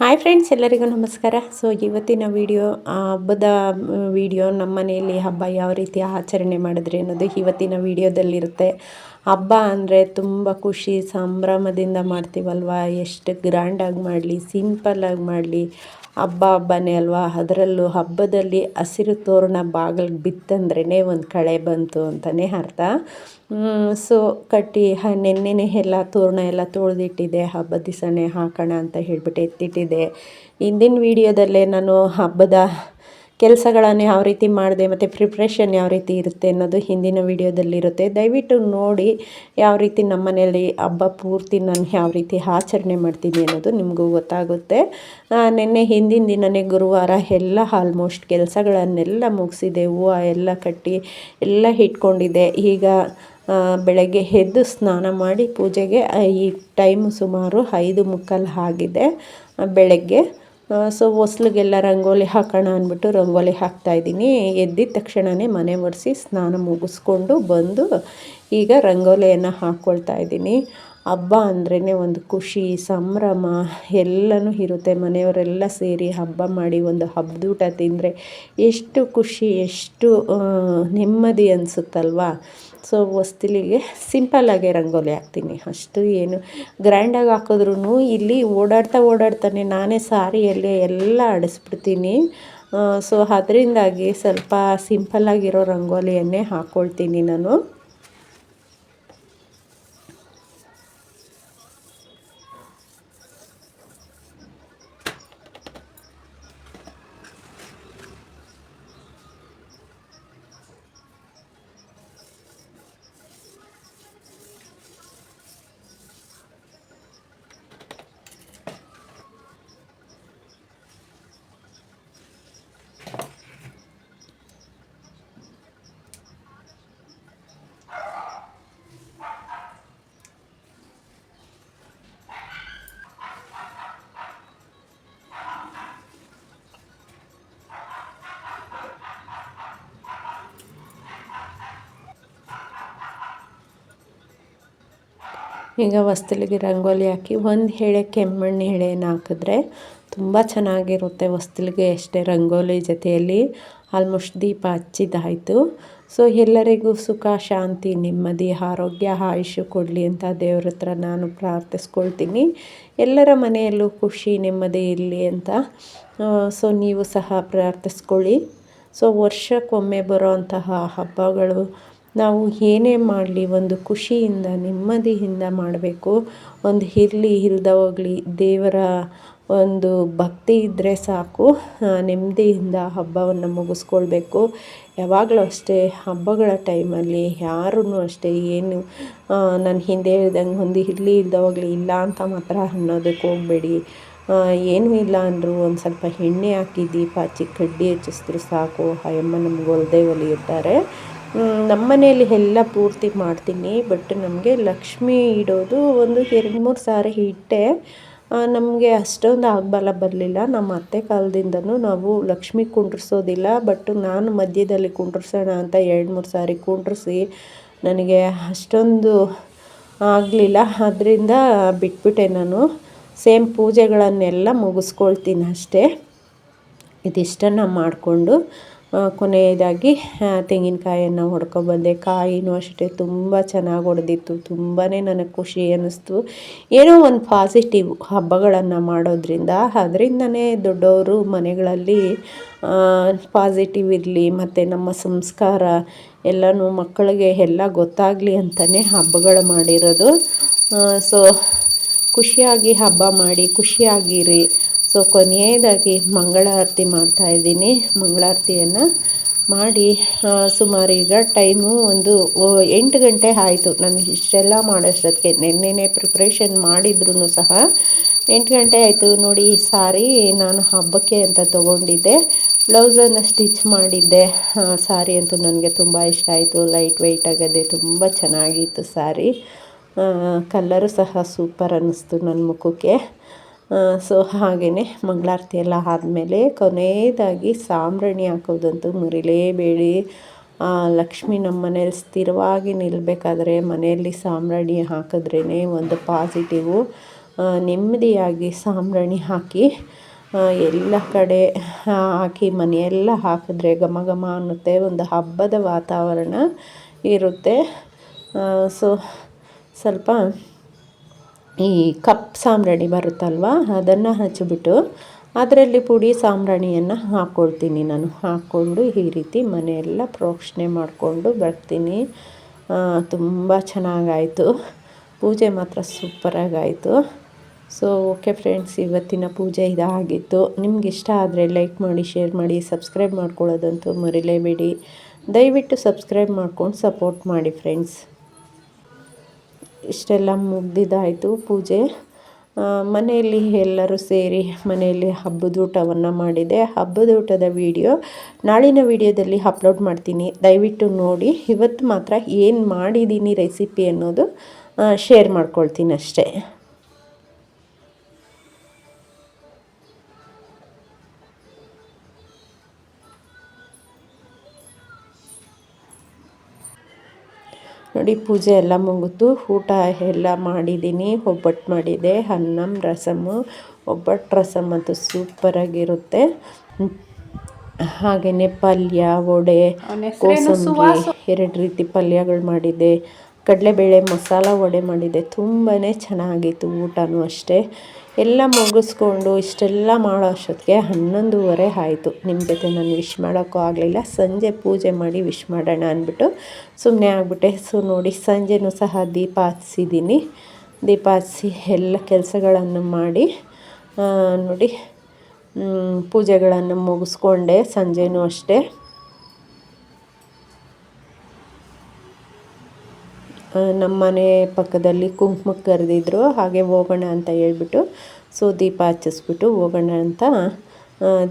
Hi friends ಎಲ್ಲರಿಗೂ ನಮಸ್ಕಾರ. So ಇವತ್ತಿನ ವಿಡಿಯೋ ಹಬ್ಬದ ವಿಡಿಯೋ ನಮ್ಮ ಮನೆಯಲ್ಲಿ ಹಬ್ಬ ಯಾವ ರೀತಿ ಆಚರಣೆ ಮಾಡಿದ್ರಿ ಅನ್ನೋದು ಇವತ್ತಿನ ವಿಡಿಯೋದಲ್ಲಿರುತ್ತೆ ಹಬ್ಬ ಅಂದರೆ ತುಂಬ ಖುಷಿ, ಸಂಭ್ರಮದಿಂದ ಮಾಡ್ತೀವಲ್ವ? ಎಷ್ಟು ಗ್ರ್ಯಾಂಡಾಗಿ ಮಾಡಲಿ ಸಿಂಪಲ್ಲಾಗಿ ಮಾಡಲಿ ಹಬ್ಬ, ಹಬ್ಬನೇ ಅಲ್ವಾ? ಅದರಲ್ಲೂ ಹಬ್ಬದಲ್ಲಿ ಹಸಿರು ತೋರಣ ಬಾಗಿಲು ಬಿತ್ತಂದ್ರೇ ಒಂದು ಕಳೆ ಬಂತು ಅಂತಲೇ ಅರ್ಥ. ಸೊ ಕಟ್ಟಿ ನೆನ್ನೆನೆ ಎಲ್ಲ ತೋರಣ ಎಲ್ಲ ತೊಳೆದಿಟ್ಟಿದೆ. ಹಬ್ಬದ ದಿವಸನೇ ಹಾಕೋಣ ಅಂತ ಹೇಳಿಬಿಟ್ಟು ಎತ್ತಿಟ್ಟಿದೆ. ಹಿಂದಿನ ವೀಡಿಯೋದಲ್ಲೇ ನಾನು ಹಬ್ಬದ ಕೆಲಸಗಳನ್ನು ಯಾವ ರೀತಿ ಮಾಡಿದೆ ಮತ್ತು ಪ್ರಿಪ್ರೇಷನ್ ಯಾವ ರೀತಿ ಇರುತ್ತೆ ಅನ್ನೋದು ಹಿಂದಿನ ವೀಡಿಯೋದಲ್ಲಿರುತ್ತೆ ದಯವಿಟ್ಟು ನೋಡಿ ಯಾವ ರೀತಿ ನಮ್ಮ ಮನೆಯಲ್ಲಿ ಹಬ್ಬ ಪೂರ್ತಿ ನಾನು ಯಾವ ರೀತಿ ಆಚರಣೆ ಮಾಡ್ತೀನಿ ಅನ್ನೋದು ನಿಮಗೂ ಗೊತ್ತಾಗುತ್ತೆ. ನಿನ್ನೆ ಹಿಂದಿನ ದಿನನೇ ಗುರುವಾರ ಎಲ್ಲ ಆಲ್ಮೋಸ್ಟ್ ಕೆಲಸಗಳನ್ನೆಲ್ಲ ಮುಗಿಸಿದೆ. ಹೂವು ಎಲ್ಲ ಕಟ್ಟಿ ಎಲ್ಲ ಇಟ್ಕೊಂಡಿದ್ದೆ ಈಗ ಬೆಳಗ್ಗೆ ಎದ್ದು ಸ್ನಾನ ಮಾಡಿ ಪೂಜೆಗೆ, ಈ ಟೈಮ್ ಸುಮಾರು ಐದು ಮುಕ್ಕಾಲು ಆಗಿದೆ. ಬೆಳಗ್ಗೆ ಸೊ ಹೊಸ್ಲಿಗೆಲ್ಲ ರಂಗೋಲಿ ಹಾಕೋಣ ಅಂದ್ಬಿಟ್ಟು ರಂಗೋಲಿ ಹಾಕ್ತಾಯಿದ್ದೀನಿ ಎದ್ದಿದ ತಕ್ಷಣವೇ ಮನೆ ಒರೆಸಿ ಸ್ನಾನ ಮುಗಿಸ್ಕೊಂಡು ಬಂದು ಈಗ ರಂಗೋಲಿಯನ್ನು ಹಾಕ್ಕೊಳ್ತಾ ಇದ್ದೀನಿ. ಹಬ್ಬ ಅಂದ್ರೇ ಒಂದು ಖುಷಿ, ಸಂಭ್ರಮ, ಎಲ್ಲನೂ ಇರುತ್ತೆ. ಮನೆಯವರೆಲ್ಲ ಸೇರಿ ಹಬ್ಬ ಮಾಡಿ ಒಂದು ಹಬ್ಬದೂಟ ತಿಂದರೆ ಎಷ್ಟು ಖುಷಿ, ಎಷ್ಟು ನೆಮ್ಮದಿ ಅನಿಸುತ್ತಲ್ವಾ? ಸೊ ಹೊಸ್ತಿಲಿಗೆ ಸಿಂಪಲ್ಲಾಗೆ ರಂಗೋಲಿ ಹಾಕ್ತೀನಿ. ಅಷ್ಟು ಏನು ಗ್ರ್ಯಾಂಡಾಗಿ ಹಾಕಿದ್ರೂ ಇಲ್ಲಿ ಓಡಾಡ್ತಾ ಓಡಾಡ್ತಾನೆ. ನಾನೇ ಸಾರಿಯಲ್ಲೇ ಎಲ್ಲ ಆಡಿಸ್ಬಿಡ್ತೀನಿ ಸೊ ಅದರಿಂದಾಗಿ ಸ್ವಲ್ಪ ಸಿಂಪಲ್ಲಾಗಿರೋ ರಂಗೋಲಿಯನ್ನೇ ಹಾಕ್ಕೊಳ್ತೀನಿ ನಾನು. ಈಗ ಹೊಸ್ತಿಲಿಗೆ ರಂಗೋಲಿ ಹಾಕಿ ಒಂದು ಎಳೆ ಕೆಮ್ಮಣ್ಣು ಎಳೆನ ಹಾಕಿದ್ರೆ ತುಂಬ ಚೆನ್ನಾಗಿರುತ್ತೆ ಹೊಸ್ತಿಲಿಗೆ ಅಷ್ಟೇ ರಂಗೋಲಿ ಜೊತೆಯಲ್ಲಿ. ಆಲ್ಮೋಸ್ಟ್ ದೀಪ ಹಚ್ಚಿದ್ದಾಯಿತು. ಸೊ ಎಲ್ಲರಿಗೂ ಸುಖ, ಶಾಂತಿ, ನೆಮ್ಮದಿ, ಆರೋಗ್ಯ ಆಯುಷು ಕೊಡಲಿ ಅಂತ ದೇವ್ರ ಹತ್ರ ನಾನು ಪ್ರಾರ್ಥಿಸ್ಕೊಳ್ತೀನಿ. ಎಲ್ಲರ ಮನೆಯಲ್ಲೂ ಖುಷಿ, ನೆಮ್ಮದಿ ಇರಲಿ ಅಂತ ಸೊ ನೀವು ಸಹ ಪ್ರಾರ್ಥಿಸ್ಕೊಳ್ಳಿ. ಸೊ ವರ್ಷಕ್ಕೊಮ್ಮೆ ಬರೋ ಅಂತಹ ಹಬ್ಬಗಳು ನಾವು ಏನೇ ಮಾಡಲಿ, ಒಂದು ಖುಷಿಯಿಂದ, ನೆಮ್ಮದಿಯಿಂದ ಮಾಡಬೇಕು. ಒಂದು ಇರಲಿ ಇಲ್ದ ದೇವರ ಒಂದು ಭಕ್ತಿ ಇದ್ದರೆ ಸಾಕು. ನೆಮ್ಮದಿಯಿಂದ ಹಬ್ಬವನ್ನು ಮುಗಿಸ್ಕೊಳ್ಬೇಕು. ಯಾವಾಗಲೂ ಅಷ್ಟೇ, ಹಬ್ಬಗಳ ಟೈಮಲ್ಲಿ ಯಾರೂ ಅಷ್ಟೇ ಏನು ನಾನು ಹಿಂದೆ ಹೇಳ್ದಂಗೆ ಒಂದು ಇರಲಿ ಇಲ್ದ ಇಲ್ಲ ಅಂತ ಮಾತ್ರ ಅನ್ನೋದಕ್ಕೆ ಹೋಗಬೇಡಿ. ಏನೂ ಇಲ್ಲ ಅಂದರೂ ಒಂದು ಸ್ವಲ್ಪ ಎಣ್ಣೆ ಹಾಕಿ ದೀಪ ಹಚ್ಚಿ ಕಡ್ಡಿ ಹಚ್ಚಿಸಿದ್ರು ಸಾಕು. ಆ ಅಮ್ಮ ನಮ್ಗೆ ಒಲ್ದೇ ಒಲಿಯುತ್ತಾರೆ. ನಮ್ಮ ಮನೆಯಲ್ಲಿ ಎಲ್ಲ ಪೂರ್ತಿ ಮಾಡ್ತೀನಿ ಬಟ್ ನಮಗೆ ಲಕ್ಷ್ಮಿ ಇಡೋದು ಒಂದು ಎರಡು ಮೂರು ಸಾರಿ ಇಟ್ಟೆ. ನಮಗೆ ಅಷ್ಟೊಂದು ಆಗಬಲ್ಲ ಬರಲಿಲ್ಲ. ನಮ್ಮ ಅತ್ತೆ ಕಾಲದಿಂದನೂ ನಾವು ಲಕ್ಷ್ಮಿ ಕುಂಡ್ರಿಸೋದಿಲ್ಲ ಬಟ್ ನಾನು ಮಧ್ಯದಲ್ಲಿ ಕುಂಡ್ರಿಸೋಣ ಅಂತ ಎರಡು ಮೂರು ಸಾರಿ ಕುಂಡ್ರಿಸಿ ನನಗೆ ಅಷ್ಟೊಂದು ಆಗಲಿಲ್ಲ. ಅದರಿಂದ ಬಿಟ್ಬಿಟ್ಟೆ ನಾನು. ಸೇಮ್ ಪೂಜೆಗಳನ್ನೆಲ್ಲ ಮುಗಿಸ್ಕೊಳ್ತೀನಿ ಅಷ್ಟೇ. ಇದಿಷ್ಟನ್ನು ಮಾಡಿಕೊಂಡು ಕೊನೆಯದಾಗಿ ತೆಂಗಿನಕಾಯನ್ನು ಹೊಡ್ಕೊಬಂದೆ, ಕಾಯಿನೂ ಅಷ್ಟೇ ತುಂಬ ಚೆನ್ನಾಗಿ ಹೊಡೆದಿತ್ತು ತುಂಬಾ ನನಗೆ ಖುಷಿ ಅನ್ನಿಸ್ತು. ಏನೋ ಒಂದು ಪಾಸಿಟಿವ್ ಹಬ್ಬಗಳನ್ನು ಮಾಡೋದ್ರಿಂದ, ಅದರಿಂದನೇ ದೊಡ್ಡವರು ಮನೆಗಳಲ್ಲಿ ಪಾಸಿಟಿವ್ ಇರಲಿ, ಮತ್ತು ನಮ್ಮ ಸಂಸ್ಕಾರ ಎಲ್ಲನೂ ಮಕ್ಕಳಿಗೆ ಎಲ್ಲ ಗೊತ್ತಾಗಲಿ ಅಂತಲೇ ಹಬ್ಬಗಳು ಮಾಡಿರೋದು. ಸೊ ಖುಷಿಯಾಗಿ ಹಬ್ಬ ಮಾಡಿ, ಖುಷಿಯಾಗಿರಿ. ಸೊ ಕೊನೆಯದಾಗಿ ಮಂಗಳಾರತಿ ಮಾಡ್ತಾಯಿದ್ದೀನಿ ಮಂಗಳಾರತಿಯನ್ನು ಮಾಡಿ ಸುಮಾರು ಈಗ ಟೈಮು ಒಂದು ಎಂಟು ಗಂಟೆ ಆಯಿತು. ನಾನು ಇಷ್ಟೆಲ್ಲ ಮಾಡೋಷ್ಟೊತ್ತಿಗೆ ನೆನ್ನೆನೇ ಪ್ರಿಪ್ರೇಷನ್ ಮಾಡಿದ್ರೂ ಸಹ ಎಂಟು ಗಂಟೆ ಆಯಿತು. ನೋಡಿ ಸಾರಿ ನಾನು ಹಬ್ಬಕ್ಕೆ ಅಂತ ತೊಗೊಂಡಿದ್ದೆ. ಬ್ಲೌಸನ್ನು ಸ್ಟಿಚ್ ಮಾಡಿದ್ದೆ. ಸಾರಿ ಅಂತೂ ನನಗೆ ತುಂಬ ಇಷ್ಟ ಆಯಿತು. ಲೈಟ್ ವೆಯ್ಟ್ ಆಗದೆ ತುಂಬ ಚೆನ್ನಾಗಿತ್ತು ಸಾರಿ. ಕಲ್ಲರು ಸಹ ಸೂಪರ್ ಅನ್ನಿಸ್ತು ನನ್ನ ಮುಖಕ್ಕೆ. ಸೊ ಹಾಗೆಯೇ ಮಂಗಳಾರತಿ ಎಲ್ಲ ಆದಮೇಲೆ ಕೊನೆಯದಾಗಿ ಸಾಂಬ್ರಾಣಿ ಹಾಕೋದಂತೂ ಮರಿಲೇಬೇಡಿ. ಲಕ್ಷ್ಮಿ ನಮ್ಮ ಮನೇಲಿ ಸ್ಥಿರವಾಗಿ ನಿಲ್ಲಬೇಕಾದ್ರೆ ಮನೆಯಲ್ಲಿ ಸಾಂಬ್ರಾಣಿ ಹಾಕಿದ್ರೇ ಒಂದು ಪಾಸಿಟಿವು. ನೆಮ್ಮದಿಯಾಗಿ ಸಾಂಬ್ರಾಣಿ ಹಾಕಿ ಎಲ್ಲ ಕಡೆ ಹಾಕಿ ಮನೆಯೆಲ್ಲ ಹಾಕಿದ್ರೆ ಘಮ ಘಮ ಅನ್ನುತ್ತೆ. ಒಂದು ಹಬ್ಬದ ವಾತಾವರಣ ಇರುತ್ತೆ. ಸೊ ಸ್ವಲ್ಪ ಈ ಕಪ್ ಸಾಂಬ್ರಾಣಿ ಬರುತ್ತಲ್ವ, ಅದನ್ನು ಹಚ್ಚಿಬಿಟ್ಟು ಅದರಲ್ಲಿ ಪುಡಿ ಸಾಂಬ್ರಾಣಿಯನ್ನು ಹಾಕ್ಕೊಳ್ತೀನಿ ನಾನು. ಹಾಕ್ಕೊಂಡು ಈ ರೀತಿ ಮನೆಯೆಲ್ಲ ಪ್ರೋಕ್ಷಣೆ ಮಾಡಿಕೊಂಡು ಬರ್ತೀನಿ. ತುಂಬ ಚೆನ್ನಾಗಾಯಿತು. ಪೂಜೆ ಮಾತ್ರ ಸೂಪರಾಗಾಯಿತು. ಸೊ ಓಕೆ ಫ್ರೆಂಡ್ಸ್ ಇವತ್ತಿನ ಪೂಜೆ ಇದಾಗಿತ್ತು. ನಿಮ್ಗೆ ಇಷ್ಟ ಆದರೆ ಲೈಕ್ ಮಾಡಿ ಶೇರ್ ಮಾಡಿ ಸಬ್ಸ್ಕ್ರೈಬ್ ಮಾಡ್ಕೊಳ್ಳೋದಂತೂ ಮರಿಲೇಬೇಡಿ. ದಯವಿಟ್ಟು ಸಬ್ಸ್ಕ್ರೈಬ್ ಮಾಡ್ಕೊಂಡು ಸಪೋರ್ಟ್ ಮಾಡಿ ಫ್ರೆಂಡ್ಸ್ ಇಷ್ಟೆಲ್ಲ ಮುಗ್ದಿದ್ದಾಯಿತು ಪೂಜೆ. ಮನೆಯಲ್ಲಿ ಎಲ್ಲರೂ ಸೇರಿ ಮನೆಯಲ್ಲಿ ಹಬ್ಬದ ಊಟವನ್ನು ಮಾಡಿದೆ. ಹಬ್ಬದ ಊಟದ ವಿಡಿಯೋ ನಾಳಿನ ವಿಡಿಯೋದಲ್ಲಿ ಅಪ್ಲೋಡ್ ಮಾಡ್ತೀನಿ. ದಯವಿಟ್ಟು ನೋಡಿ. ಇವತ್ತು ಮಾತ್ರ ಏನು ಮಾಡಿದ್ದೀನಿ ರೆಸಿಪಿ ಅನ್ನೋದು ಶೇರ್ ಮಾಡ್ಕೊಳ್ತೀನಿ ಅಷ್ಟೇ. ನೋಡಿ ಪೂಜೆ ಎಲ್ಲ ಮುಗಿತು. ಊಟ ಎಲ್ಲ ಮಾಡಿದ್ದೀನಿ ಒಬ್ಬಟ್ಟು ಮಾಡಿದೆ. ಅನ್ನಂ ರಸಮ್ಮು ಒಬ್ಬಟ್ಟು ರಸಮ್ ಅಂತೂ ಸೂಪರಾಗಿರುತ್ತೆ ಹಾಗೆಯೇ ಪಲ್ಯ ವಡೆ ಕೋಸಂಬರಿ ಎರಡು ರೀತಿ ಪಲ್ಯಗಳು ಮಾಡಿದ್ದೆ ಕಡಲೆಬೇಳೆ ಮಸಾಲ ವಡೆ ಮಾಡಿದ್ದೆ ತುಂಬಾ ಚೆನ್ನಾಗಿತ್ತು ಊಟನೂ ಅಷ್ಟೇ. ಎಲ್ಲ ಮುಗಿಸ್ಕೊಂಡು ಇಷ್ಟೆಲ್ಲ ಮಾಡೋ ಅಷ್ಟೊತ್ತಿಗೆ ಹನ್ನೊಂದುವರೆ ಆಯಿತು. ನಿಮ್ಮ ಜೊತೆ ನಾನು ವಿಶ್ ಮಾಡೋಕ್ಕೂ ಆಗಲಿಲ್ಲ. ಸಂಜೆ ಪೂಜೆ ಮಾಡಿ ವಿಶ್ ಮಾಡೋಣ ಅಂದ್ಬಿಟ್ಟು ಸುಮ್ಮನೆ ಆಗಿಬಿಟ್ಟೆ. ಸೊ ನೋಡಿ, ಸಂಜೆನೂ ಸಹ ದೀಪ ಹಚ್ಚಿದ್ದೀನಿ. ದೀಪ ಹಚ್ಚಿ ಎಲ್ಲ ಕೆಲಸಗಳನ್ನು ಮಾಡಿ ನೋಡಿ ಪೂಜೆಗಳನ್ನು ಮುಗಿಸ್ಕೊಂಡೆ. ಸಂಜೆನೂ ಅಷ್ಟೇ. ನಮ್ಮ ಮನೆ ಪಕ್ಕದಲ್ಲಿ ಕುಂಕುಮ ಕರೆದಿದ್ರು, ಹಾಗೆ ಹೋಗೋಣ ಅಂತ ಹೇಳ್ಬಿಟ್ಟು, ಸೊ ದೀಪ ಹಚ್ಚಿಸ್ಬಿಟ್ಟು ಹೋಗೋಣ ಅಂತ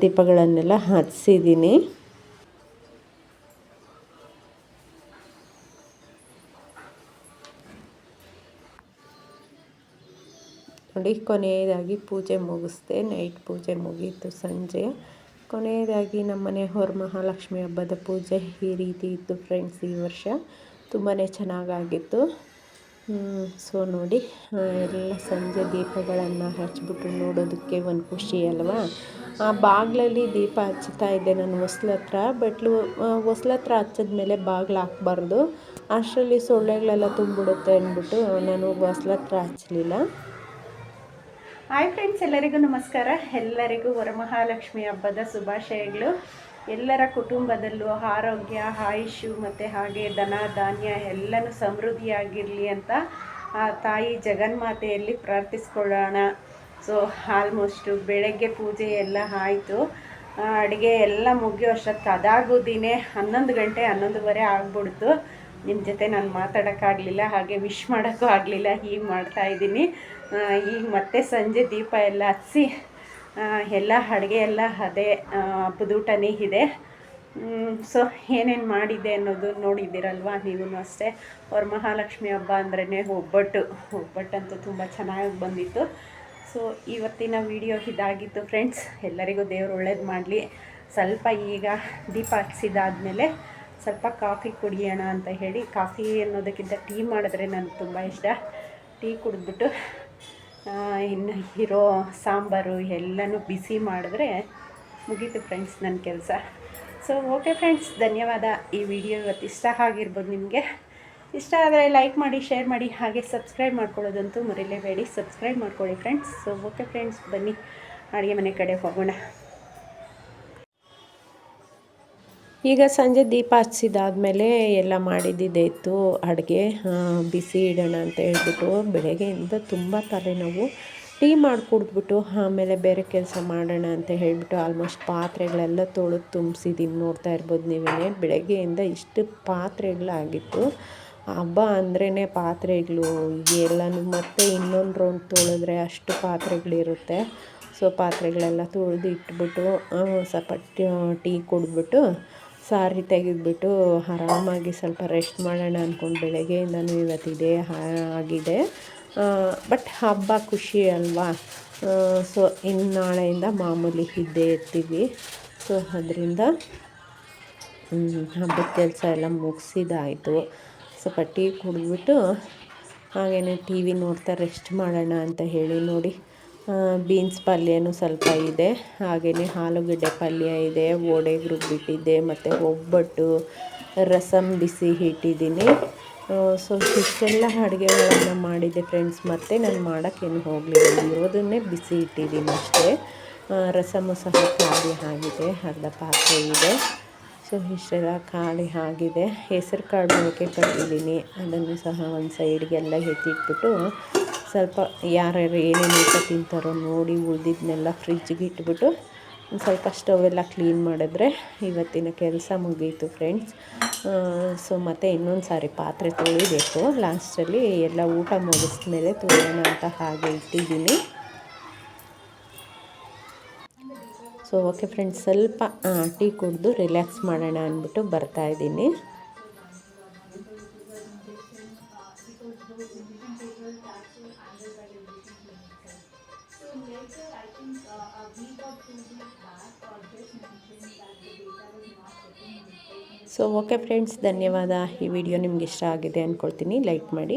ದೀಪಗಳನ್ನೆಲ್ಲ ಹಚ್ಚಿದ್ದೀನಿ. ನೋಡಿ, ಕೊನೆಯದಾಗಿ ಪೂಜೆ ಮುಗಿಸ್ದೆ, ನೈಟ್ ಪೂಜೆ ಮುಗೀತು ಸಂಜೆ. ಕೊನೆಯದಾಗಿ ನಮ್ಮನೆ ಹೊರ ಮಹಾಲಕ್ಷ್ಮಿ ಹಬ್ಬದ ಪೂಜೆ ಈ ರೀತಿ ಇತ್ತು ಫ್ರೆಂಡ್ಸ್ ಈ ವರ್ಷ. ತುಂಬಾ ಚೆನ್ನಾಗಾಗಿತ್ತು. ಸೊ ನೋಡಿ ಎಲ್ಲ ಸಂಜೆ ದೀಪಗಳನ್ನು ಹಚ್ಬಿಟ್ಟು ನೋಡೋದಕ್ಕೆ ಒಂದು ಖುಷಿ ಅಲ್ವಾ? ಆ, ಬಾಗಿಲಲ್ಲಿ ದೀಪ ಹಚ್ತಾ ಇದ್ದೆ ನಾನು ಹೊಸ್ಲ ಹತ್ರ ಬಟ್ಲು ಹೊಸ್ಲ ಹತ್ರ ಹಚ್ಚಿದ್ಮೇಲೆ ಬಾಗಿಲು ಹಾಕ್ಬಾರ್ದು. ಅಷ್ಟರಲ್ಲಿ ಸೊಳ್ಳೆಗಳೆಲ್ಲ ತುಂಬಿಡುತ್ತೆ ಅಂದ್ಬಿಟ್ಟು, ನಾನು ಹೊಸ್ಲ ಹತ್ರ ಹಚ್ಚಲಿಲ್ಲ ಹಾಯ್ ಫ್ರೆಂಡ್ಸ್ ಎಲ್ಲರಿಗೂ ನಮಸ್ಕಾರ. ಎಲ್ಲರಿಗೂ ವರಮಹಾಲಕ್ಷ್ಮಿ ಹಬ್ಬದ ಶುಭಾಶಯಗಳು. ಎಲ್ಲರ ಕುಟುಂಬದಲ್ಲೂ ಆರೋಗ್ಯ ಆಯುಷು ಮತ್ತು ಹಾಗೆ ದನ ಧಾನ್ಯ ಎಲ್ಲನೂ ಸಮೃದ್ಧಿಯಾಗಿರಲಿ ಅಂತ ಆ ತಾಯಿ ಜಗನ್ಮಾತೆಯಲ್ಲಿ ಪ್ರಾರ್ಥಿಸ್ಕೊಳ್ಳೋಣ. ಸೊ ಆಲ್ಮೋಸ್ಟು ಬೆಳಗ್ಗೆ ಪೂಜೆ ಎಲ್ಲ ಆಯಿತು. ಅಡುಗೆ ಎಲ್ಲ ಮುಗಿಯೋ ಅಷ್ಟೊತ್ತು ಅದಾಗೋದಿನೇ ಹನ್ನೊಂದು ಗಂಟೆ, ಹನ್ನೊಂದುವರೆ ಆಗ್ಬಿಡ್ತು. ನಿಮ್ಮ ಜೊತೆ ನಾನು ಮಾತಾಡೋಕ್ಕಾಗಲಿಲ್ಲ ಹಾಗೆ ವಿಶ್ ಮಾಡೋಕ್ಕೂ ಆಗಲಿಲ್ಲ, ಹೀಗೆ ಮಾಡ್ತಾಯಿದ್ದೀನಿ ಈಗ ಮತ್ತೆ ಸಂಜೆ ದೀಪ ಎಲ್ಲ ಹಚ್ಚಿ ಎಲ್ಲ ಅಡುಗೆ ಎಲ್ಲ ಅದೇ ಹಬ್ಬದೂಟನೇ ಇದೆ. ಸೊ ಏನೇನು ಮಾಡಿದೆ ಅನ್ನೋದು ನೋಡಿದ್ದೀರಲ್ವ ನೀವು ಅಷ್ಟೇ. ಅವ್ರ ಮಹಾಲಕ್ಷ್ಮಿ ಹಬ್ಬ ಅಂದ್ರೇ ಒಬ್ಬಟ್ಟು. ಒಬ್ಬಟ್ಟಂತೂ ತುಂಬ ಚೆನ್ನಾಗಿ ಬಂದಿತ್ತು. ಸೊ ಇವತ್ತಿನ ವಿಡಿಯೋ ಇದಾಗಿತ್ತು ಫ್ರೆಂಡ್ಸ್. ಎಲ್ಲರಿಗೂ ದೇವ್ರು ಒಳ್ಳೇದು ಮಾಡಲಿ. ಸ್ವಲ್ಪ ಈಗ ದೀಪ ಹಚ್ಚಿದಾದಮೇಲೆ ಸ್ವಲ್ಪ ಕಾಫಿ ಕುಡಿಯೋಣ ಅಂತ ಹೇಳಿ, ಕಾಫಿ ಅನ್ನೋದಕ್ಕಿಂತ ಟೀ ಮಾಡಿದ್ರೆ ನನಗೆ ತುಂಬ ಇಷ್ಟ. ಟೀ ಕುಡಿದ್ಬಿಟ್ಟು ಇನ್ನು ಇರೋ ಸಾಂಬಾರು ಎಲ್ಲನೂ ಬಿಸಿ ಮಾಡಿದ್ರೆ ಮುಗೀತು ಫ್ರೆಂಡ್ಸ್ ನನ್ನ ಕೆಲಸ. ಸೊ ಓಕೆ ಫ್ರೆಂಡ್ಸ್ ಧನ್ಯವಾದ. ಈ ವಿಡಿಯೋ ಇವತ್ತು ಇಷ್ಟ ಆಗಿರ್ಬೋದು ನಿಮಗೆ. ಇಷ್ಟ ಆದರೆ ಲೈಕ್ ಮಾಡಿ ಶೇರ್ ಮಾಡಿ, ಹಾಗೆ ಸಬ್ಸ್ಕ್ರೈಬ್ ಮಾಡ್ಕೊಳ್ಳೋದಂತೂ ಮರಿಲೇಬೇಡಿ. ಸಬ್ಸ್ಕ್ರೈಬ್ ಮಾಡ್ಕೊಳ್ಳಿ ಫ್ರೆಂಡ್ಸ್ ಸೊ ಓಕೆ ಫ್ರೆಂಡ್ಸ್ ಬನ್ನಿ. ಅಡುಗೆ ಮನೆ ಕಡೆ ಹೋಗೋಣ. ಈಗ ಸಂಜೆ ದೀಪ ಹಚ್ಚಿದಾದ್ಮೇಲೆ ಎಲ್ಲ ಮಾಡಿದ್ದಿದ್ದೇ ಇತ್ತು, ಅಡುಗೆ ಬಿಸಿ ಇಡೋಣ ಅಂತ ಹೇಳ್ಬಿಟ್ಟು ಬೆಳಗ್ಗೆಯಿಂದ ತುಂಬ ತಲೆನೋವು ಟೀ ಮಾಡಿ ಕುಡಿದ್ಬಿಟ್ಟು ಆಮೇಲೆ ಬೇರೆ ಕೆಲಸ ಮಾಡೋಣ ಅಂತ ಹೇಳಿಬಿಟ್ಟು ಆಲ್ಮೋಸ್ಟ್ ಪಾತ್ರೆಗಳೆಲ್ಲ ತೊಳೆದು ತುಂಬಿಸಿದ್ದೀನಿ ನೋಡ್ತಾ ಇರ್ಬೋದು ನೀವೇ ಬೆಳಗ್ಗೆಯಿಂದ ಇಷ್ಟು ಪಾತ್ರೆಗಳಾಗಿತ್ತು. ಹಬ್ಬ ಅಂದ್ರೇ ಪಾತ್ರೆಗಳು, ಎಲ್ಲನೂ ಮತ್ತೆ ಇನ್ನೊಂದು ರೌಂಡ್ ತೊಳೆದ್ರೆ ಅಷ್ಟು ಪಾತ್ರೆಗಳಿರುತ್ತೆ. ಸೊ ಪಾತ್ರೆಗಳೆಲ್ಲ ತೊಳೆದು ಇಟ್ಬಿಟ್ಟು ಸ್ವಲ್ಪ ಟೀ ಕುಡಿದ್ಬಿಟ್ಟು ಸಾರಿ ತೆಗೆದುಬಿಟ್ಟು ಆರಾಮಾಗಿ ಸ್ವಲ್ಪ ರೆಸ್ಟ್ ಮಾಡೋಣ ಅಂದ್ಕೊಂಡು ಬೆಳಗ್ಗೆಯಿಂದನೂ ಇವತ್ತಿದೆ ಆಗಿದೆ. ಬಟ್ ಹಬ್ಬ ಖುಷಿ ಅಲ್ವಾ? ಸೊ ಇನ್ನು ನಾಳೆಯಿಂದ ಮಾಮೂಲಿ ಇದ್ದೇ ಇರ್ತೀವಿ. ಸೊ, ಅದರಿಂದ ಹಬ್ಬದ ಕೆಲಸ ಎಲ್ಲ ಮುಗಿಸಿದಾಯಿತು. ಸ್ವಲ್ಪ ಟೀ ಕುಡಿದ್ಬಿಟ್ಟು ಹಾಗೇನೆ ಟಿ ವಿ ನೋಡ್ತಾ ರೆಸ್ಟ್ ಮಾಡೋಣ ಅಂತ ಹೇಳಿ ನೋಡಿ. ಬೀನ್ಸ್ ಪಲ್ಯನೂ ಸ್ವಲ್ಪ ಇದೆ. ಹಾಗೆಯೇ ಆಲೂಗಡ್ಡೆ ಪಲ್ಯ ಇದೆ ವಡೆಗೆ ರುಬ್ಬಿಟ್ಟಿದ್ದೆ, ಮತ್ತು ಒಬ್ಬಟ್ಟು ರಸಮ್ ಬಿಸಿ ಇಟ್ಟಿದ್ದೀನಿ. ಸೊ ಇಷ್ಟೆಲ್ಲ ಅಡುಗೆಗಳನ್ನು ಮಾಡಿದ್ದೆ ಫ್ರೆಂಡ್ಸ್. ಮತ್ತು ನಾನು ಮಾಡೋಕ್ಕೇನು ಹೋಗಲಿಲ್ಲ. ಇರೋದನ್ನೇ ಬಿಸಿ ಇಟ್ಟಿದ್ದೀನಿ ಅಷ್ಟೇ. ರಸಮು ಸಹ ಖಾಲಿ ಆಗಿದೆ, ಅರ್ಧ ಪಾತ್ರೆ ಇದೆ. ಸೊ ಇಷ್ಟೆಲ್ಲ ಖಾಲಿ ಆಗಿದೆ. ಹೆಸರು ಕಾಳು ಮೊಳಕೆ ಕಟ್ಟಿದ್ದೀನಿ. ಅದನ್ನು ಸಹ ಒಂದು ಸೈಡ್ಗೆಲ್ಲ ಎತ್ತಿಟ್ಬಿಟ್ಟು ಸ್ವಲ್ಪ ಯಾರ್ಯಾರು ಏನೇನು ಊಟ ತಿಂತಾರೋ ನೋಡಿ ಉಳಿದಿದ್ದನ್ನೆಲ್ಲ ಫ್ರಿಜ್ಗೆ ಇಟ್ಬಿಟ್ಟು ಒಂದು ಸ್ವಲ್ಪ ಸ್ಟವೆಲ್ಲ ಕ್ಲೀನ್ ಮಾಡಿದ್ರೆ ಇವತ್ತಿನ ಕೆಲಸ ಮುಗಿಯಿತು ಫ್ರೆಂಡ್ಸ್ ಸೊ ಮತ್ತು ಇನ್ನೊಂದು ಸಾರಿ ಪಾತ್ರೆ ತೊಳಿಬೇಕು. ಲಾಸ್ಟಲ್ಲಿ ಎಲ್ಲ ಊಟ ಮುಗಿಸ್ಮೇಲೆ ತೊಳೆಯೋಣ ಅಂತ ಹಾಗೆ ಇಟ್ಟಿದ್ದೀನಿ. ಸೊ ಓಕೆ ಫ್ರೆಂಡ್ಸ್ ಸ್ವಲ್ಪ ಟೀ ಕುಡಿದು ರಿಲ್ಯಾಕ್ಸ್ ಮಾಡೋಣ ಅಂದ್ಬಿಟ್ಟು ಬರ್ತಾ ಇದ್ದೀನಿ. ಸೊ ಓಕೆ ಫ್ರೆಂಡ್ಸ್ ಧನ್ಯವಾದ. ಈ ವಿಡಿಯೋ ನಿಮ್ಗೆ ಇಷ್ಟ ಆಗಿದೆ ಅಂದ್ಕೊಳ್ತೀನಿ ಲೈಕ್ ಮಾಡಿ.